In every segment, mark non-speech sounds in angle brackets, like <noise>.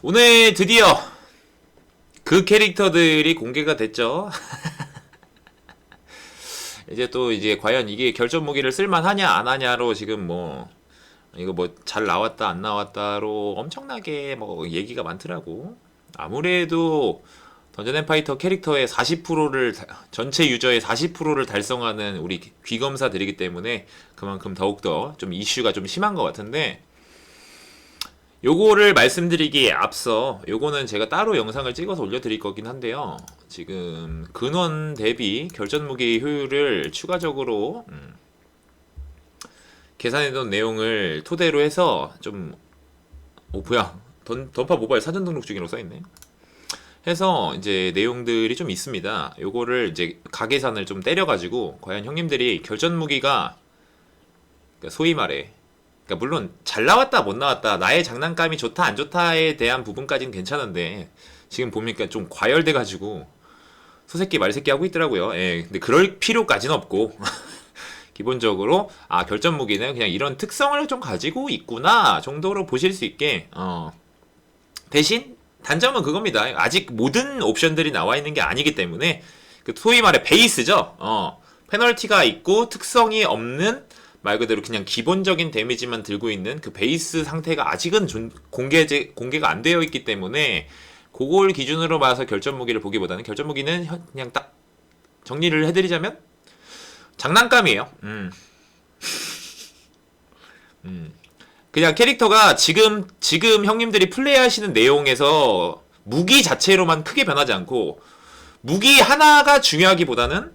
오늘 드디어 그 캐릭터들이 공개가 됐죠. <laughs> 이제 또 이제 과연 이게 결전 무기를 쓸만하냐 안 하냐로 지금 뭐 이거 뭐 잘 나왔다 안 나왔다로 엄청나게 뭐 얘기가 많더라고. 아무래도 던전 앤 파이터 캐릭터의 40%를 전체 유저의 40%를 달성하는 우리 귀검사들이기 때문에 그만큼 더욱더 좀 이슈가 좀 심한 것 같은데 요거를 말씀드리기에 앞서 요거는 제가 따로 영상을 찍어서 올려드릴 거긴 한데요. 지금 근원 대비 결전 무기 효율을 추가적으로 음, 계산해놓은 내용을 토대로 해서 좀 오, 뭐야 던, 던파 모바일 사전 등록 중이라고 써있네. 해서 이제 내용들이 좀 있습니다. 요거를 이제 가계산을 좀 때려가지고 과연 형님들이 결전 무기가 그러니까 소위 말해 그러니까 물론 잘 나왔다 못 나왔다 나의 장난감이 좋다 안 좋다에 대한 부분까지는 괜찮은데 지금 보니까 좀 과열돼 가지고 소새끼 말새끼 하고 있더라고요. 예. 근데 그럴 필요까지는 없고 <laughs> 기본적으로 아 결전 무기는 그냥 이런 특성을 좀 가지고 있구나 정도로 보실 수 있게 어 대신 단점은 그겁니다. 아직 모든 옵션들이 나와 있는 게 아니기 때문에 그 소위 말해 베이스죠. 어 페널티가 있고 특성이 없는 말 그대로 그냥 기본적인 데미지만 들고 있는 그 베이스 상태가 아직은 존- 공개 공개가 안 되어 있기 때문에 그걸 기준으로 봐서 결전 무기를 보기보다는 결전 무기는 현- 그냥 딱 정리를 해드리자면 장난감이에요. 음. <laughs> 음. 그냥 캐릭터가 지금 지금 형님들이 플레이하시는 내용에서 무기 자체로만 크게 변하지 않고 무기 하나가 중요하기보다는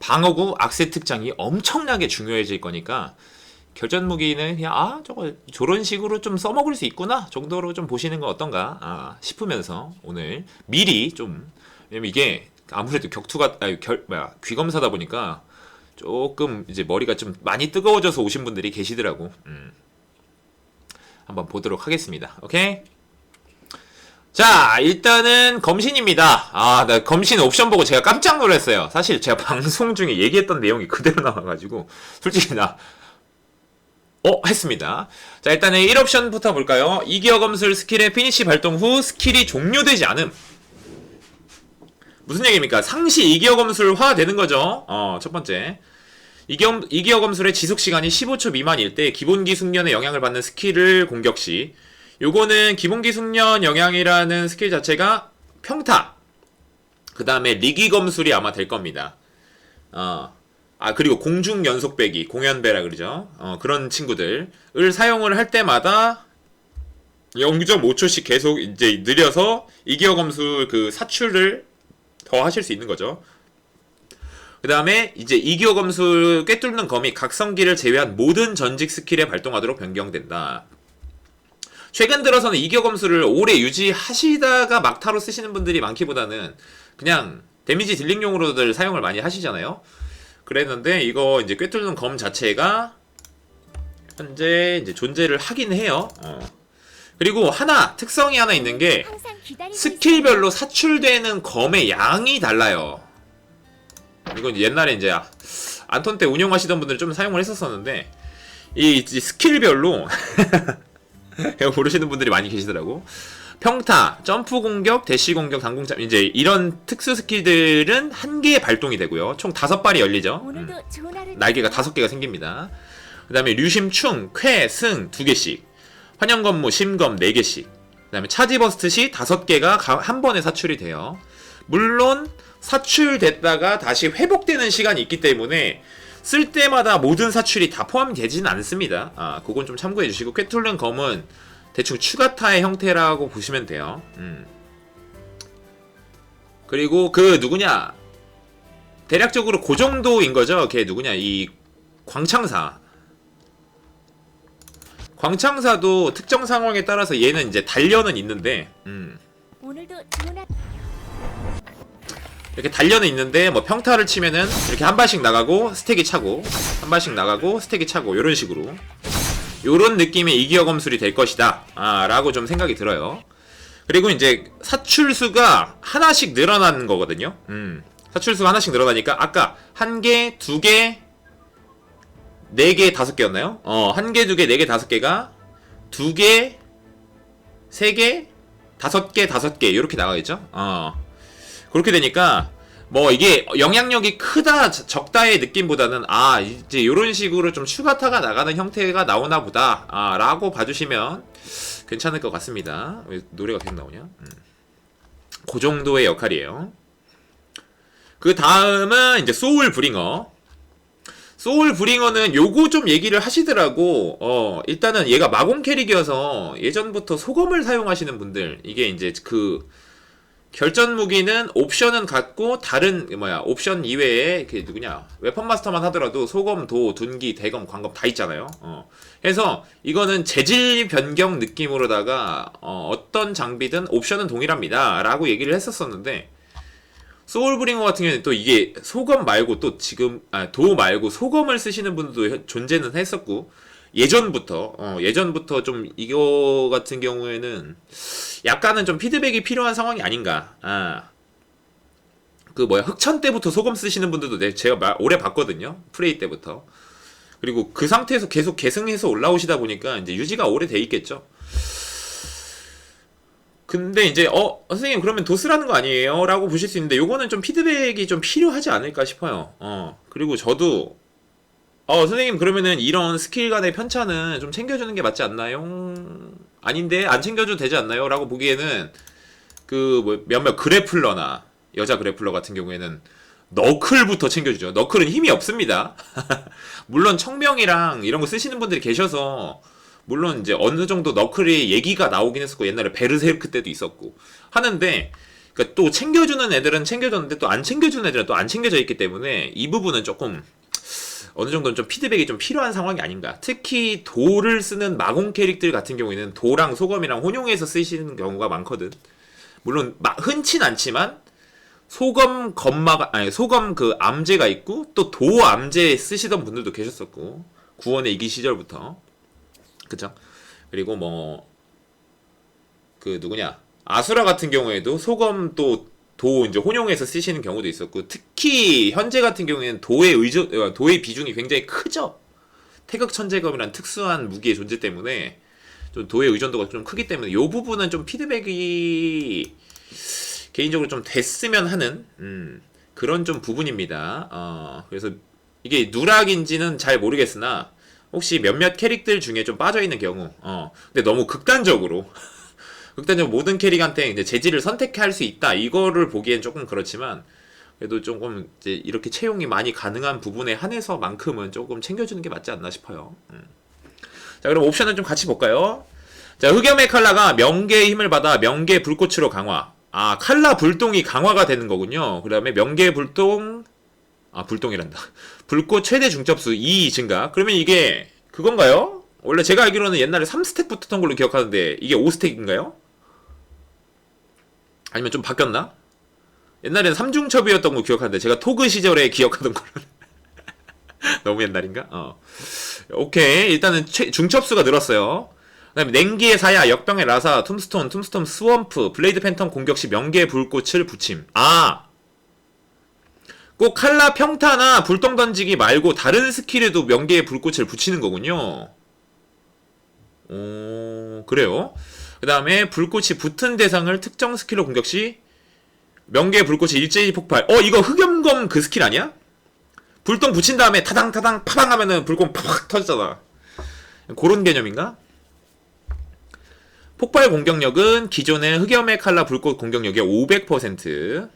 방어구 악세 특장이 엄청나게 중요해질 거니까 결전 무기는 그냥 아 저거 저런 식으로 좀 써먹을 수 있구나 정도로 좀 보시는 건 어떤가 아, 싶으면서 오늘 미리 좀 왜냐면 이게 아무래도 격투가 아니 결 뭐야 귀검사다 보니까 조금 이제 머리가 좀 많이 뜨거워져서 오신 분들이 계시더라고. 음. 한번 보도록 하겠습니다. 오케이 자, 일단은 검신입니다. 아, 나 검신 옵션 보고 제가 깜짝 놀랐어요. 사실 제가 <laughs> 방송 중에 얘기했던 내용이 그대로 나와가지고, 솔직히 나, 어, 했습니다. 자, 일단은 1옵션부터 볼까요? 이기어 검술 스킬의 피니시 발동 후 스킬이 종료되지 않음. 무슨 얘기입니까? 상시 이기어 검술화 되는 거죠. 어, 첫 번째. 이기어, 이기어 검술의 지속 시간이 15초 미만일 때 기본기 숙련의 영향을 받는 스킬을 공격 시 요거는 기본기 숙련 영향이라는 스킬 자체가 평타. 그 다음에 리기 검술이 아마 될 겁니다. 어. 아, 그리고 공중 연속 배기, 공연배라 그러죠. 어, 그런 친구들을 사용을 할 때마다 0.5초씩 계속 이제 느려서 이기어 검술 그 사출을 더 하실 수 있는 거죠. 그 다음에 이제 이기어 검술 꿰뚫는 검이 각성기를 제외한 모든 전직 스킬에 발동하도록 변경된다. 최근 들어서는 이겨 검수를 오래 유지하시다가 막타로 쓰시는 분들이 많기보다는 그냥 데미지 딜링용으로들 사용을 많이 하시잖아요. 그랬는데 이거 이제 꿰뚫는 검 자체가 현재 이제 존재를 하긴 해요. 어. 그리고 하나 특성이 하나 있는 게 스킬별로 사출되는 검의 양이 달라요. 이건 옛날에 이제 안톤 때 운영하시던 분들 좀 사용을 했었었는데 이 이제 스킬별로 <laughs> <laughs> 이거 모르시는 분들이 많이 계시더라고. 평타, 점프 공격, 대시 공격, 당공참 이제 이런 특수 스킬들은 한 개의 발동이 되고요. 총 다섯 발이 열리죠. 음. 날개가. 다섯 개가 생깁니다. 그 다음에 류심충, 쾌, 승 두 개씩, 환영검무, 심검 네 개씩, 그 다음에 차지버스트 시 다섯 개가 가- 한 번에 사출이 돼요. 물론 사출됐다가 다시 회복되는 시간이 있기 때문에 쓸 때마다 모든 사출이 다 포함이 되지는 않습니다. 아, 그건 좀 참고해 주시고 쾌툴른 검은 대충 추가타의 형태라고 보시면 돼요. 음. 그리고 그 누구냐 대략적으로 그 정도인 거죠. 걔 누구냐 이 광창사. 광창사도 특정 상황에 따라서 얘는 이제 단련은 있는데, 음, 이렇게 단련은 있는데 뭐 평타를 치면은 이렇게 한 발씩 나가고 스택이 차고 한 발씩 나가고 스택이 차고 이런 식으로 요런 느낌의 이기어 검술이 될 것이다. 아, 라고 좀 생각이 들어요. 그리고 이제 사출수가 하나씩 늘어나는 거거든요. 음. 사출수가 하나씩 늘어나니까 아까 한 개, 두 개, 네 개, 다섯 개였나요? 어, 한 개, 두 개, 네 개, 다섯 개가 두 개, 3개, 5개, 5개 이렇게 나가겠죠? 어. 그렇게 되니까 뭐 이게 영향력이 크다 적- 적다의 느낌보다는 아 이제 이런 식으로 좀 추가타가 나가는 형태가 나오나 보다 아, 라고 봐주시면 괜찮을 것 같습니다. 왜 노래가 계속 나오냐? 음. 그 정도의 역할이에요. 그 다음은 이제 소울 브링어. 소울 브링어는 요거 좀 얘기를 하시더라고. 어 일단은 얘가 마공 캐릭이어서 예전부터 소검을 사용하시는 분들 이게 이제 그 결전 무기는 옵션은 같고 다른 뭐야 옵션 이외에 그 누구냐 웨펀 마스터만 하더라도 소검, 도, 둔기, 대검, 광검 다 있잖아요. 어. 해서 이거는 재질 변경 느낌으로다가 어, 어떤 장비든 옵션은 동일합니다라고 얘기를 했었었는데 소울브링어 같은 경우는 또 이게 소검 말고 또 지금 아, 도 말고 소검을 쓰시는 분들도 현- 존재는 했었고 예전부터 어, 예전부터 좀 이거 같은 경우에는 약간은 좀 피드백이 필요한 상황이 아닌가. 아. 그 뭐야 흑천 때부터 소금 쓰시는 분들도 내- 제가 마- 오래 봤거든요. 프레이 때부터. 그리고 그 상태에서 계속 계승해서 올라오시다 보니까 이제 유지가 오래 돼 있겠죠. 근데 이제 어 선생님 그러면 도스라는 거 아니에요? 라고 보실 수 있는데 요거는 좀 피드백이 좀 필요하지 않을까 싶어요. 어 그리고 저도 어 선생님 그러면은 이런 스킬 간의 편차는 좀 챙겨주는 게 맞지 않나요? 아닌데 안 챙겨줘도 되지 않나요? 라고 보기에는 그 뭐 몇몇 그래플러나 여자 그래플러 같은 경우에는 너클부터 챙겨주죠. 너클은 힘이 없습니다. <laughs> 물론 청명이랑 이런 거 쓰시는 분들이 계셔서 물론 이제 어느 정도 너클이 얘기가 나오긴 했었고 옛날에 베르세르크 때도 있었고 하는데 그러니까 또 챙겨주는 애들은 챙겨줬는데 또 안 챙겨주는 애들은 또 안 챙겨져 있기 때문에 이 부분은 조금 어느 정도는 좀 피드백이 좀 필요한 상황이 아닌가. 특히 도를 쓰는 마공 캐릭들 같은 경우에는 도랑 소검이랑 혼용해서 쓰시는 경우가 많거든. 물론 마- 흔치 않지만 소검 검마가 아니 소검 그 암제가 있고 또 도 암제 쓰시던 분들도 계셨었고 구원의 이기 시절부터 그쵸? 그리고 뭐 그 누구냐 아수라 같은 경우에도 소검 또 도 이제 혼용해서 쓰시는 경우도 있었고 특히 현재 같은 경우에는 도의 의존 어, 도의 비중이 굉장히 크죠. 태극 천재검이란 특수한 무기의 존재 때문에 좀 도의 의존도가 좀 크기 때문에 이 부분은 좀 피드백이 개인적으로 좀 됐으면 하는 음, 그런 좀 부분입니다. 어, 그래서 이게 누락인지는 잘 모르겠으나 혹시 몇몇 캐릭들 중에 좀 빠져 있는 경우, 어, 근데 너무 극단적으로 <laughs> 극단적으로 모든 캐릭한테 이제 재질을 선택할 수 있다 이거를 보기엔 조금 그렇지만 그래도 조금 이제 이렇게 채용이 많이 가능한 부분에 한해서만큼은 조금 챙겨주는 게 맞지 않나 싶어요. 음. 자 그럼 옵션을 좀 같이 볼까요? 자 흑염의 칼라가 명계의 힘을 받아 명계 불꽃으로 강화. 아 칼라 불똥이 강화가 되는 거군요. 그 다음에 명계 불똥 아 불똥이란다. <laughs> 불꽃 최대 중첩수 2 증가. 그러면 이게 그건가요? 원래 제가 알기로는 옛날에 3스택 붙었던 걸로 기억하는데 이게 5스택인가요? 아니면 좀 바뀌었나? 옛날에는 3중첩이었던 거 기억하는데 제가 토그 시절에 기억하던 걸로 <laughs> 너무 옛날인가? 어. 오케이 일단은 최, 중첩수가 늘었어요 그다음에 냉기의 사야, 역병의 라사, 툼스톤, 툼스톤 스원프, 블레이드 팬텀 공격 시 명계의 불꽃을 붙임 아! 꼭 칼라 평타나 불똥 던지기 말고 다른 스킬에도 명계의 불꽃을 붙이는 거군요 오 그래요 그 다음에 불꽃이 붙은 대상을 특정 스킬로 공격 시 명계 불꽃이 일제히 폭발. 어 이거 흑염검 그 스킬 아니야? 불똥 붙인 다음에 타당 타당 파당 하면은 불꽃 팍팍 터지잖아. 그런 개념인가? 폭발 공격력은 기존의 흑염의 칼라 불꽃 공격력의 500%. 그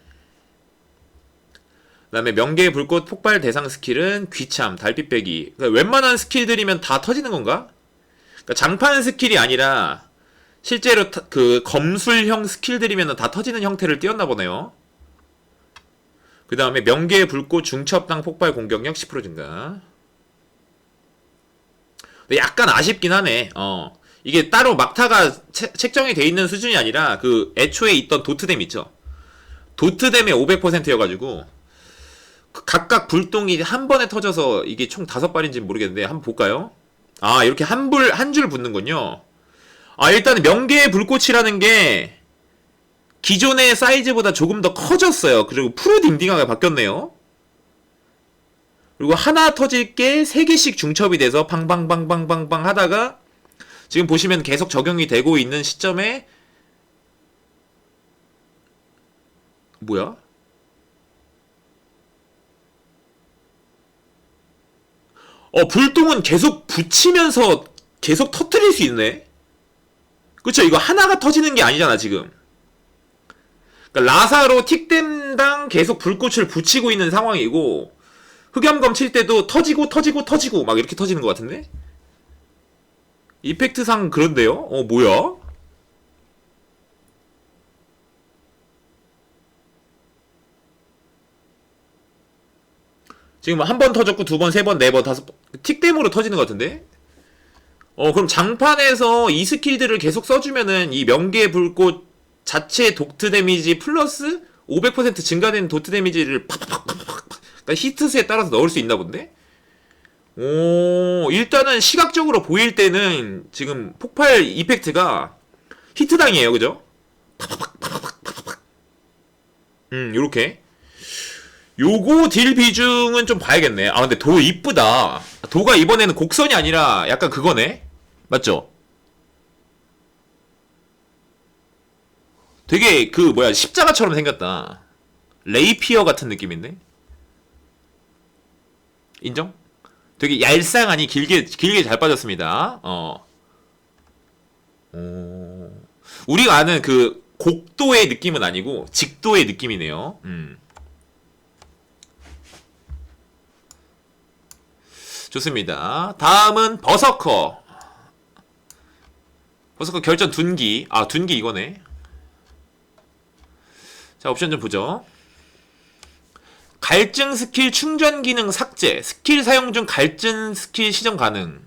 다음에 명계의 불꽃 폭발 대상 스킬은 귀참, 달빛 빼기. 그러니까 웬만한 스킬들이면 다 터지는 건가? 그러니까 장판 스킬이 아니라 실제로 타- 그 검술형 스킬들이면 다 터지는 형태를 띄었나 보네요. 그 다음에 명계의 불꽃 중첩당 폭발 공격력 10% 증가. 근데 약간 아쉽긴 하네. 어. 이게 따로 막타가 채- 책정이 돼 있는 수준이 아니라 그 애초에 있던 도트댐 있죠. 도트댐의 500%여가지고 그 각각 불똥이 한 번에 터져서 이게 총 다섯 발인지 는 모르겠는데 한번 볼까요? 아 이렇게 한 불 한 줄 붙는군요. 아 일단 명계의 불꽃이라는 게 기존의 사이즈보다 조금 더 커졌어요. 그리고 프로 딩딩하게 바뀌었네요. 그리고 하나 터질 게 세개씩 중첩이 돼서 방방방방방방 하다가 지금 보시면 계속 적용이 되고 있는 시점에 뭐야? 어, 불똥은 계속 붙이면서 계속 터트릴 수 있네? 그쵸, 이거 하나가 터지는 게 아니잖아, 지금. 그러니까 라사로 틱댐당 계속 불꽃을 붙이고 있는 상황이고, 흑염검 칠 때도 터지고, 터지고, 터지고, 막 이렇게 터지는 것 같은데? 이펙트상 그런데요? 어, 뭐야? 지금 한 번 터졌고 두 번, 세 번, 네 번, 다섯 번 틱댐으로 터지는 것 같은데? 어 그럼 장판에서 이 스킬들을 계속 써주면은 이 명계 불꽃 자체 독트 데미지 플러스 500% 증가된 도트 데미지를 팍팍팍팍팍 그러니까 히트수에 따라서 넣을 수 있나 본데? 오 일단은 시각적으로 보일 때는 지금 폭발 이펙트가 히트당이에요 그죠? 팍팍팍팍팍팍팍 음 요렇게 요거 딜 비중은 좀 봐야겠네. 아 근데 도 이쁘다. 도가 이번에는 곡선이 아니라 약간 그거네. 맞죠? 되게 그 뭐야 십자가처럼 생겼다. 레이피어 같은 느낌인데. 인정? 되게 얄쌍하니 길게 길게 잘 빠졌습니다. 어. 오. 우리가 아는 그 곡도의 느낌은 아니고 직도의 느낌이네요. 음. 좋습니다. 다음은 버서커. 버서커 결전 둔기. 아, 둔기 이거네. 자, 옵션 좀 보죠. 갈증 스킬 충전 기능 삭제. 스킬 사용 중 갈증 스킬 시정 가능.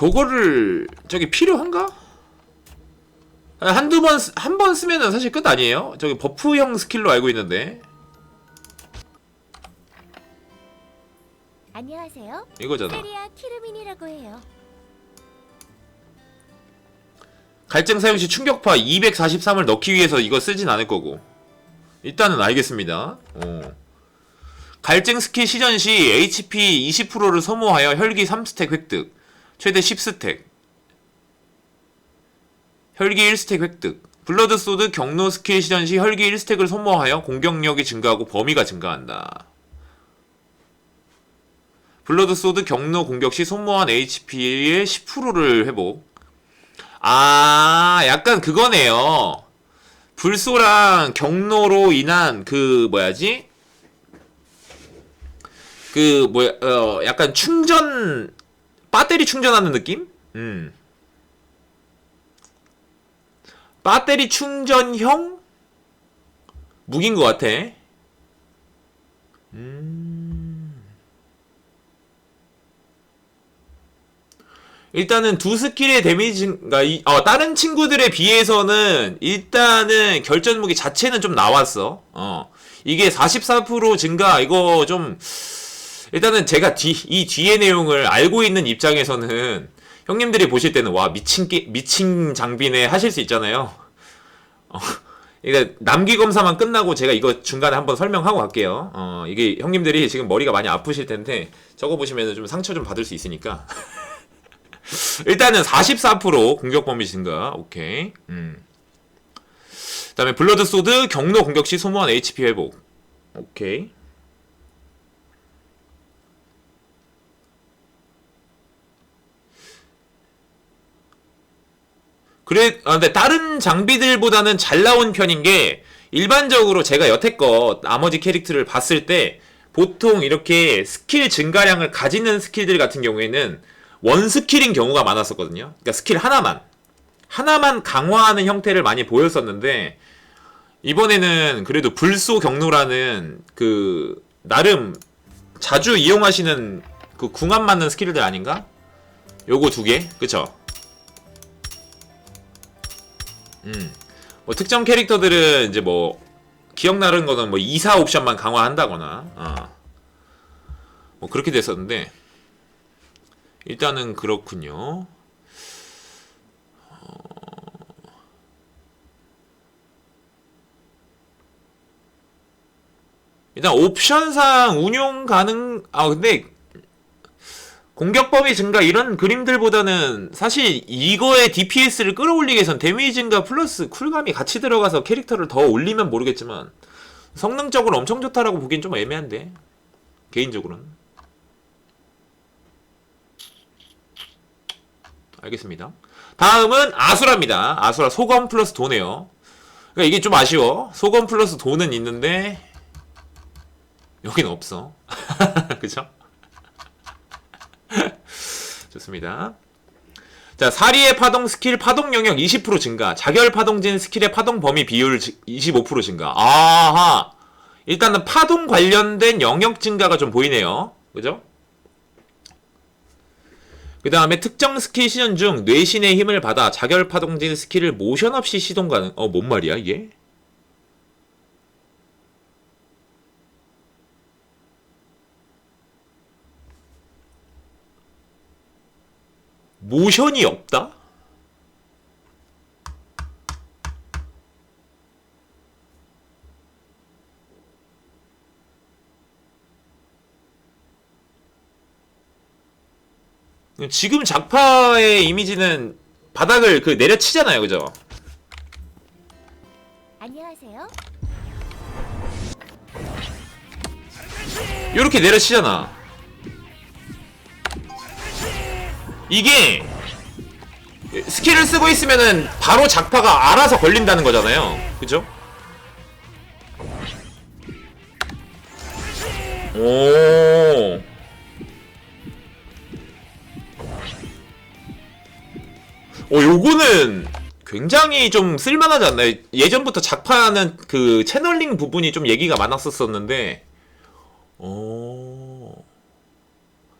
저거를 저기 필요한가? 아, 한두 번, 한 번 쓰면은 사실 끝 아니에요? 저기 버프형 스킬로 알고 있는데. 안녕하세요. 이거잖아. 세리아 키르민이라고 해요. 갈증 사용 시 충격파 243을 넣기 위해서 이거 쓰진 않을 거고. 일단은 알겠습니다. 어. 갈증 스킬 시전 시 HP 20%를 소모하여 혈기 3스택 획득. 최대 10스택. 혈기 1스택 획득. 블러드 소드 경로 스킬 시전 시 혈기 1스택을 소모하여 공격력이 증가하고 범위가 증가한다. 블러드 소드 경로 공격 시 소모한 HP의 10%를 회복. 아, 약간 그거네요. 불소랑 경로로 인한 그 뭐야지? 그 뭐야 어 약간 충전 배터리 충전하는 느낌? 음. 배터리 충전형 무기인 것 같아. 음. 일단은 두 스킬의 데미지가 이, 어, 다른 친구들에 비해서는 일단은 결전 무기 자체는 좀 나왔어. 어. 이게 44% 증가 이거 좀 일단은 제가 뒤, 이 뒤의 내용을 알고 있는 입장에서는 형님들이 보실 때는 와 미친 게, 미친 장비네 하실 수 있잖아요. 어, 이게 남기 검사만 끝나고 제가 이거 중간에 한번 설명하고 갈게요. 어, 이게 형님들이 지금 머리가 많이 아프실 텐데 적어 보시면 좀 상처 좀 받을 수 있으니까. <laughs> 일단은 44% 공격 범위 증가. 오케이. 음. 그다음에 블러드 소드 경로 공격 시 소모한 HP 회복. 오케이. 그래, 아, 근데 다른 장비들보다는 잘 나온 편인 게 일반적으로 제가 여태껏 나머지 캐릭터를 봤을 때 보통 이렇게 스킬 증가량을 가지는 스킬들 같은 경우에는 원 스킬인 경우가 많았었거든요. 그러니까 스킬 하나만 하나만 강화하는 형태를 많이 보였었는데 이번에는 그래도 불소 경로라는 그 나름 자주 이용하시는 그 궁합 맞는 스킬들 아닌가? 요거 두 개, 그쵸? 음. 뭐 특정 캐릭터들은 이제 뭐 기억나는 거는 뭐 2, 4 옵션만 강화한다거나 어. 뭐 그렇게 됐었는데 일단은 그렇군요. 일단 옵션상 운용 가능 아 근데 공격 범위 증가 이런 그림들보다는 사실 이거의 DPS를 끌어올리기 위해선 데미지 증가 플러스 쿨감이 같이 들어가서 캐릭터를 더 올리면 모르겠지만 성능적으로 엄청 좋다라고 보기엔 좀 애매한데 개인적으로는 알겠습니다. 다음은 아수라입니다. 아수라 소검 플러스 도네요. 그러니까 이게 좀 아쉬워. 소검 플러스 도는 있는데 여긴 없어. <laughs> 그쵸? 좋습니다. 자, 사리의 파동 스킬 파동 영역 20% 증가, 자결 파동진 스킬의 파동 범위 비율 25% 증가. 아하. 일단은 파동 관련된 영역 증가가 좀 보이네요. 그죠? 그 다음에 특정 스킬 시전 중 뇌신의 힘을 받아 자결 파동진 스킬을 모션 없이 시동 가능. 어, 뭔 말이야, 이게? 모션이 없다? 지금 작파의 이미지는 바닥을 그 내려치잖아요, 그죠? 안녕하세요. 요렇게 내려치잖아. 이게 스킬을 쓰고 있으면은 바로 작파가 알아서 걸린다는 거잖아요. 그죠? 오. 어, 요거는 굉장히 좀 쓸만하지 않나요? 예전부터 작파는 그 채널링 부분이 좀 얘기가 많았었었는데, 어, 그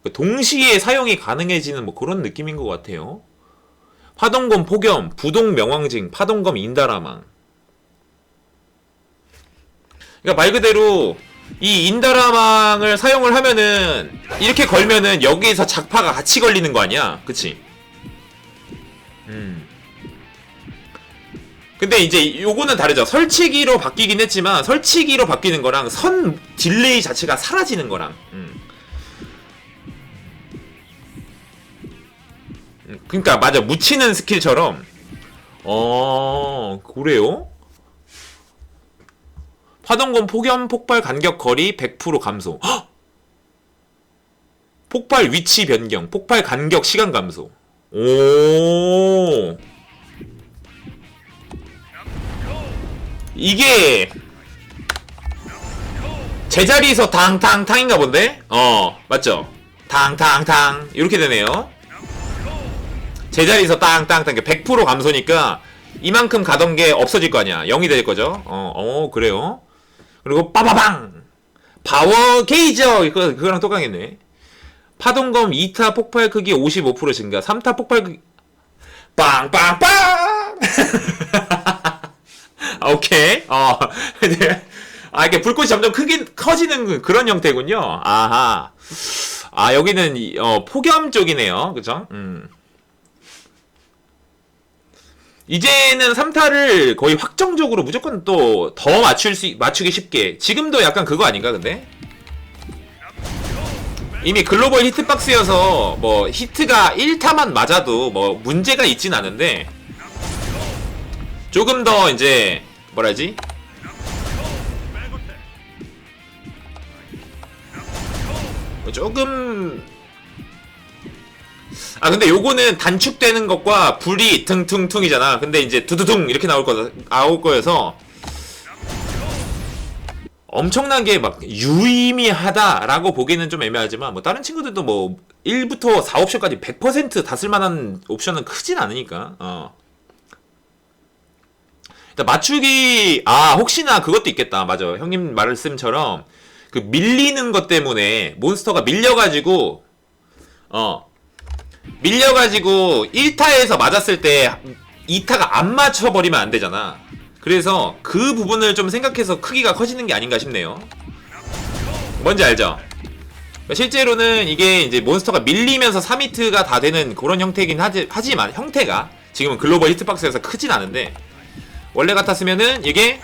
동시에 사용이 가능해지는 뭐 그런 느낌인 것 같아요. 파동검 폭염, 부동 명왕징, 파동검 인다라망. 그러니까 말 그대로 이 인다라망을 사용을 하면은 이렇게 걸면은 여기에서 작파가 같이 걸리는 거 아니야? 그치? 음. 근데 이제 요거는 다르죠. 설치기로 바뀌긴 했지만 설치기로 바뀌는 거랑 선 딜레이 자체가 사라지는 거랑. 음. 그러니까 맞아 묻히는 스킬처럼. 어 그래요? 파동검 폭염 폭발 간격 거리 100% 감소. 헉! 폭발 위치 변경, 폭발 간격 시간 감소. 오. 이게 제자리에서 탕탕탕인가 본데? 어, 맞죠? 탕탕탕 이렇게 되네요. 제자리에서 땅땅땅 100% 감소니까 이만큼 가던 게 없어질 거 아니야. 0이 될 거죠. 어, 어 그래요. 그리고 빠바방 파워 게이저 이거 그거랑 똑같겠네. 파동검 2타 폭발 크기 55% 증가, 3타 폭발 크기 빵빵빵. 아, <laughs> 오케이. 어. 이제 <laughs> 아 이게 불꽃이 점점 크긴 커지는 그- 그런 형태군요. 아하. 아 여기는 이- 어, 폭염 쪽이네요. 그죠? 음. 이제는 3타를 거의 확정적으로 무조건 또 더 맞출 수 맞추기 쉽게. 지금도 약간 그거 아닌가 근데? 이미 글로벌 히트박스여서 뭐 히트가 1타만 맞아도 뭐 문제가 있진 않은데 조금 더 이제 뭐라지? 조금 아 근데 요거는 단축되는 것과 불이 퉁퉁퉁이잖아. 근데 이제 두두둥 이렇게 나올 거 나올 거여서 엄청나게 막 유의미하다라고 보기는 좀 애매하지만 뭐 다른 친구들도 뭐 1부터 4 옵션까지 100%다 쓸만한 옵션은 크진 않으니까. 어. 맞추기 아 혹시나 그것도 있겠다. 맞아. 형님 말씀처럼 그 밀리는 것 때문에 몬스터가 밀려가지고 어 밀려가지고 1타에서 맞았을 때 2타가 안 맞춰버리면 안 되잖아. 그래서 그 부분을 좀 생각해서 크기가 커지는 게 아닌가 싶네요. 뭔지 알죠? 실제로는 이게 이제 몬스터가 밀리면서 3히트가 다 되는 그런 형태이긴 하지, 하지만 형태가 지금은 글로벌 히트박스에서 크진 않은데 원래 같았으면은 이게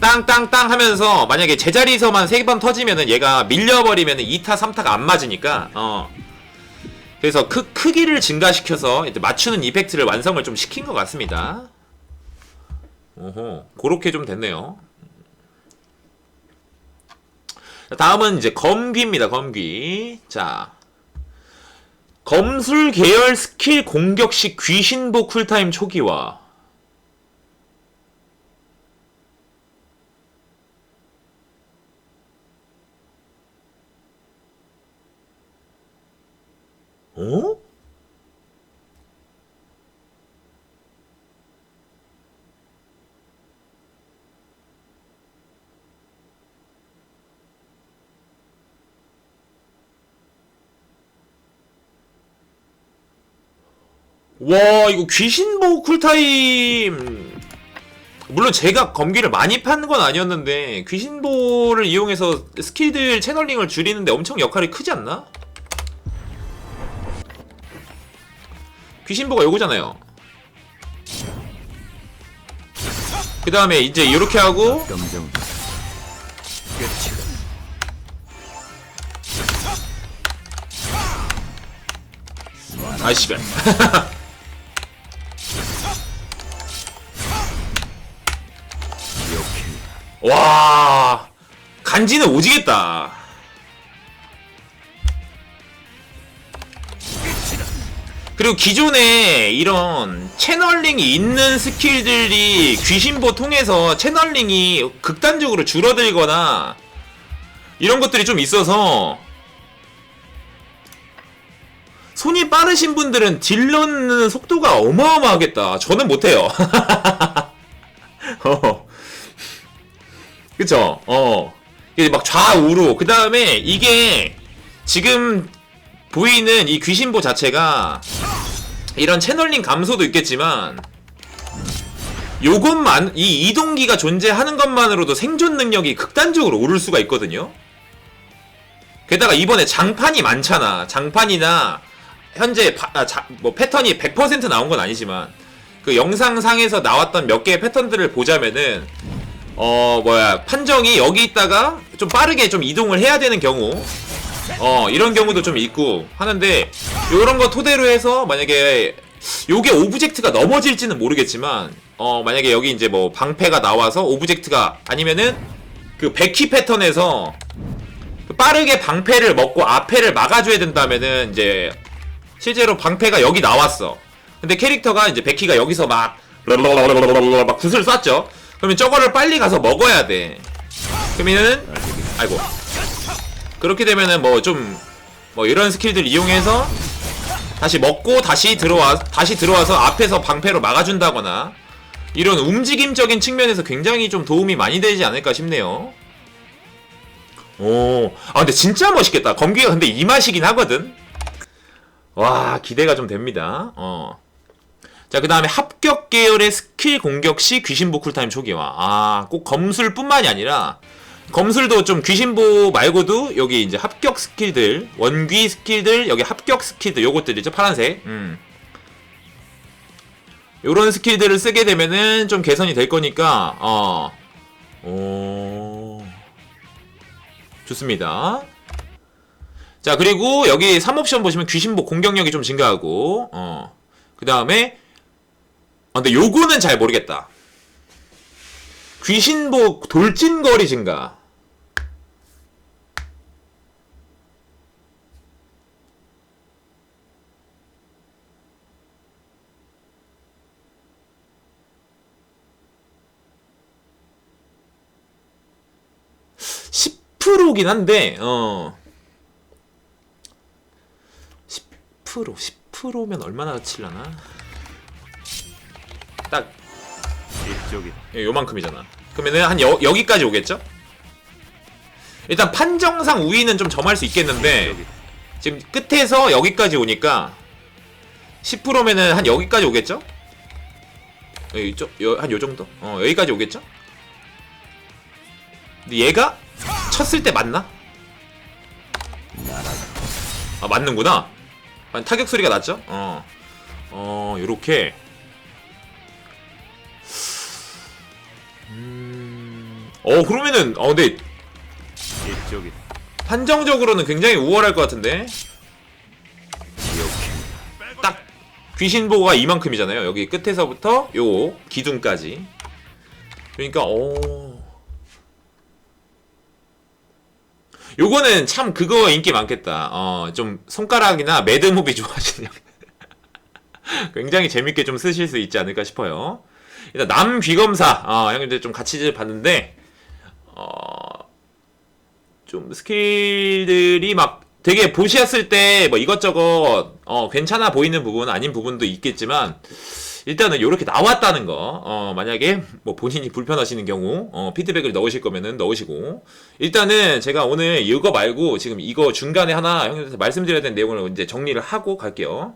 땅땅땅 하면서 만약에 제자리에서만 세번 터지면은 얘가 밀려버리면은 2타 3타가 안 맞으니까 어 그래서 크, 크기를 증가시켜서 맞추는 이펙트를 완성을 좀 시킨 것 같습니다. 오호 그렇게 좀 됐네요. 자, 다음은 이제 검귀입니다 검귀. 자 검술 계열 스킬 공격 시 귀신보 쿨타임 초기화 어? 와 이거 귀신보 쿨타임 물론 제가 검기를 많이 파는 건 아니었는데 귀신보를 이용해서 스킬들 채널링을 줄이는데 엄청 역할이 크지 않나? 귀신보가 요거잖아요 그 다음에 이제 이렇게 하고. 아이씨발 <laughs> 와 간지는 오지겠다 그리고 기존에 이런 채널링이 있는 스킬들이 귀신보 통해서 채널링이 극단적으로 줄어들거나 이런 것들이 좀 있어서 손이 빠르신 분들은 딜 넣는 속도가 어마어마하겠다. 저는 못해요. <laughs> 어. 그쵸? 어. 이게 막 좌우로. 그 다음에 이게 지금 보이는 이 귀신보 자체가 이런 채널링 감소도 있겠지만 요것만, 이 이동기가 존재하는 것만으로도 생존 능력이 극단적으로 오를 수가 있거든요? 게다가 이번에 장판이 많잖아. 장판이나 현재 바- 아, 자- 뭐 패턴이 100% 나온 건 아니지만 그 영상상에서 나왔던 몇 개의 패턴들을 보자면은 어 뭐야 판정이 여기 있다가 좀 빠르게 좀 이동을 해야 되는 경우 어 이런 경우도 좀 있고 하는데 요런 거 토대로 해서 만약에 요게 오브젝트가 넘어질지는 모르겠지만 어 만약에 여기 이제 뭐 방패가 나와서 오브젝트가 아니면은 그 백키 패턴에서 빠르게 방패를 먹고 앞에를 막아줘야 된다면은 이제 실제로 방패가 여기 나왔어. 근데 캐릭터가 이제 베키가 여기서 막 막 굿을 쐈죠. 그러면 저거를 빨리 가서 먹어야 돼. 그러면은 아이고 그렇게 되면은 뭐좀뭐 이런 스킬들 이용해서 다시 먹고 다시 들어와 다시 들어와서 앞에서 방패로 막아준다거나 이런 움직임적인 측면에서 굉장히 좀 도움이 많이 되지 않을까 싶네요. 오, 아 근데 진짜 멋있겠다. 검기가 근데 이 맛이긴 하거든. 와 기대가 좀 됩니다. 어. 자, 그 다음에 합 격 계열의 스킬 공격 시 귀신보 쿨타임 초기화. 아, 꼭 검술뿐만이 아니라, 검술도 좀 귀신보 말고도 여기 이제 합격 스킬들, 원귀 스킬들, 여기 합격 스킬들, 요것들 이죠. 파란색. 음. 요런 스킬들을 쓰게 되면은 좀 개선이 될 거니까, 어. 오. 좋습니다. 자, 그리고 여기 3옵션 보시면 귀신보 공격력이 좀 증가하고, 어. 그 다음에, 아, 근데 요거는 잘 모르겠다. 귀신보 돌진거리 증가. (10%긴) 한데 어 10% 10%면 얼마나 칠라나 딱 이쪽이다. 예, 요만큼이잖아. 그러면은 한 여, 여기까지 오겠죠? 일단 판정상 우위는 좀 점할 수 있겠는데. 지금 끝에서 여기까지 오니까 10%면은 한 여기까지 오겠죠? 여기 이쪽 한 요 정도? 어 여기까지 오겠죠? 근데 얘가 쳤을 때 맞나? 아 맞는구나. 아, 타격 소리가 났죠? 어. 어 요렇게 어 그러면은 어 근데 이쪽이다. 한정적으로는 굉장히 우월할 것 같은데. 딱 귀신 보고가 이만큼이잖아요. 여기 끝에서부터 요 기둥까지. 그러니까 어 요거는 참 그거 인기 많겠다. 어 좀 손가락이나 매드무비 <laughs> 좋아하시는 굉장히 재밌게 좀 쓰실 수 있지 않을까 싶어요. 일단 남귀검사 어 형님들 좀 같이 봤는데 어 좀 스킬들이 막 되게 보시았을 때 뭐 이것저것 어 괜찮아 보이는 부분 아닌 부분도 있겠지만 일단은 이렇게 나왔다는 거 어, 만약에 뭐 본인이 불편하시는 경우 어, 피드백을 넣으실 거면은 넣으시고 일단은 제가 오늘 이거 말고 지금 이거 중간에 하나 형님한테 말씀드려야 되는 내용을 이제 정리를 하고 갈게요.